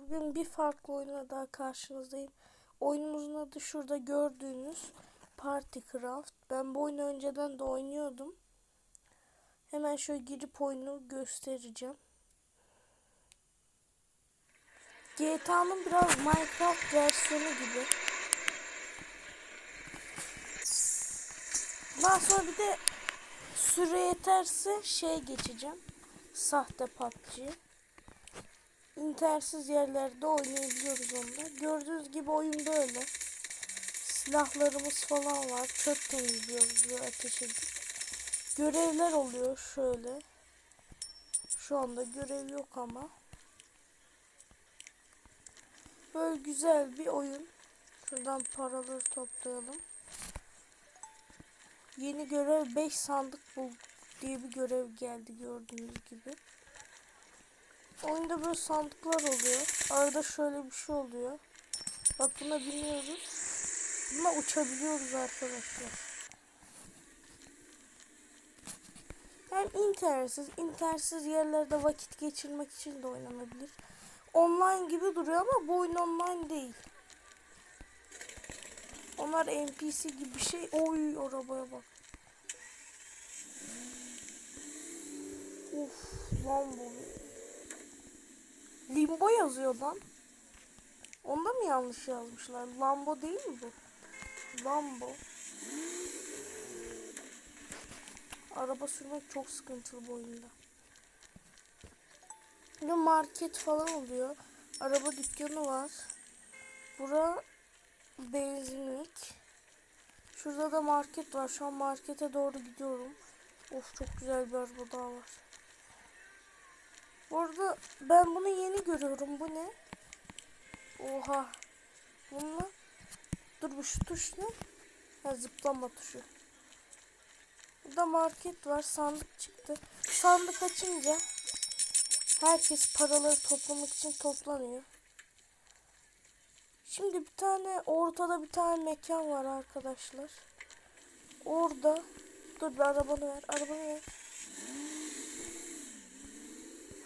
bugün bir farklı oyuna daha karşınızdayım. Oyunumuzun adı şurada gördüğünüz Party Craft. Ben bu oyunu önceden de oynuyordum. Hemen şöyle girip oyunu göstereceğim. GTA'nın biraz Minecraft versiyonu gibi. Daha sonra bir de süre yeterse şey geçeceğim. Sahte PUBG. İntersiz yerlerde oynayabiliyoruz onda. Gördüğünüz gibi oyun böyle. Silahlarımız falan var. Çöp temizliyoruz ve ateş edip. Görevler oluyor şöyle. Şu anda görev yok ama. Böyle güzel bir oyun. Şuradan paraları toplayalım. Yeni görev 5 sandık bul diye bir görev geldi gördüğünüz gibi. Oyunda böyle sandıklar oluyor. Arada şöyle bir şey oluyor. Bak buna biniyoruz. Buna uçabiliyoruz arkadaşlar. Hem internetsiz, internetsiz yerlerde vakit geçirmek için de oynanabilir. Online gibi duruyor ama bu oyun online değil. Onlar NPC gibi bir şey. Oy arabaya bak. Of lan bu. Limbo yazıyor lan. Onda mı yanlış yazmışlar? Lambo değil mi bu? Lambo. Araba sürmek çok sıkıntılı bu oyunda. Bir market falan oluyor. Araba dükkanı var. Bura benzinlik. Şurada da market var. Şu an markete doğru gidiyorum. Of çok güzel bir araba daha var. Bu arada ben bunu yeni görüyorum. Bu ne? Oha. Bununla. Dur bu şu tuş ne? Ha zıplama tuşu. Burada market var. Sandık çıktı. Sandık açınca herkes paraları toplamak için toplanıyor. Şimdi bir tane ortada bir tane mekan var arkadaşlar. Orada dur bir arabanı ver. Arabanı ver.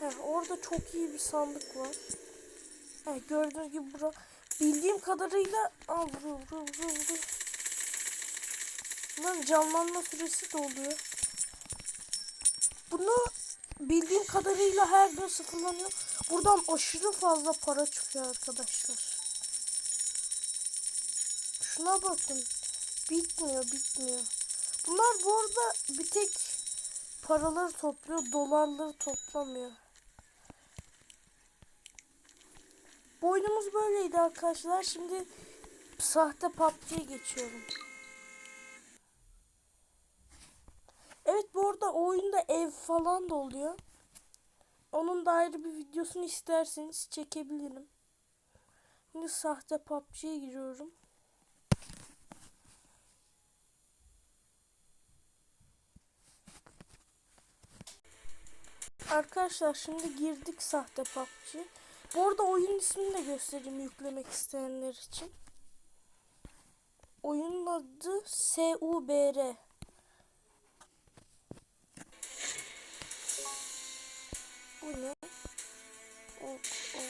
Heh, orada çok iyi bir sandık var. Heh, gördüğünüz gibi bura bildiğim kadarıyla Aa, vuruyor, vuruyor, vuruyor, vuruyor. Bunların canlanma süresi de oluyor. Bunu bildiğim kadarıyla her gün sıfırlanıyor. Buradan aşırı fazla para çıkıyor arkadaşlar. Şuna bakın. Bitmiyor, bitmiyor. Bunlar bu arada bir tek paraları topluyor, dolarları toplamıyor. Bu oyunumuz böyleydi arkadaşlar. Şimdi sahte PUBG'ye geçiyorum. Evet bu arada oyunda ev falan da oluyor. Onun da ayrı bir videosunu isterseniz çekebilirim. Şimdi sahte PUBG'ye giriyorum. Arkadaşlar şimdi girdik sahte PUBG. Bu arada oyun ismini de göstereyim yüklemek isteyenler için. Oyunun adı SUBR. Bu ne? Ok, ok.